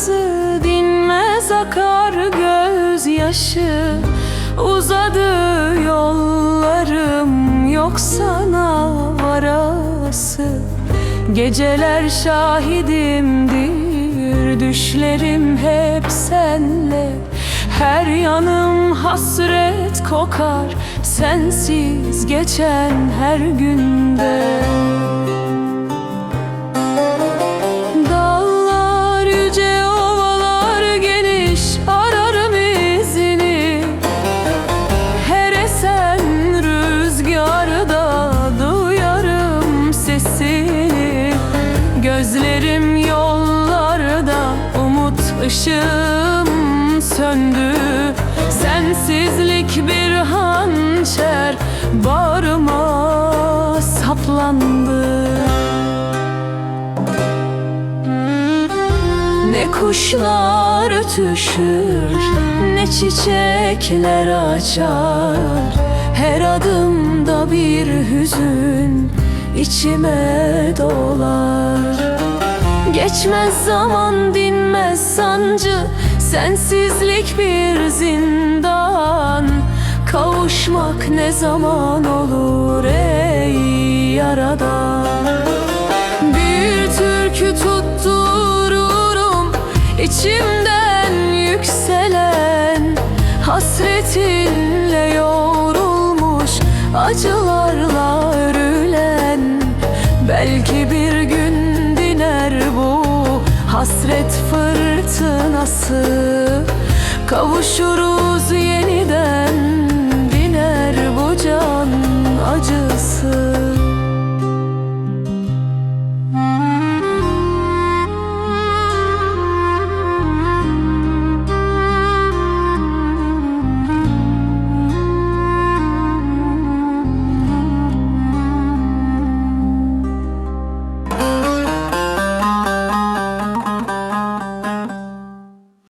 sızı dinmez akar gözyaşı. Uzadı yollarım yok sana varası. Geceler şahidimdir düşlerim hep senle. Her yanım hasret kokar sensiz geçen her günde Gözlerim yollarda umut ışığım söndü. Sensizlik bir hançer bağrıma saplandı. Ne kuşlar ötüşür Ne çiçekler açar. Her adımda bir hüzün içime dolar Geçmez zaman dinmez sancı. Sensizlik bir zindan. Kavuşmak ne zaman olur ey yaradan bir türkü tuttururum. İçimden yükselen. Hasretinle yoğrulmuş acılarla örülen. Belki bir hasret fırtınası. Kavuşuruz yeniden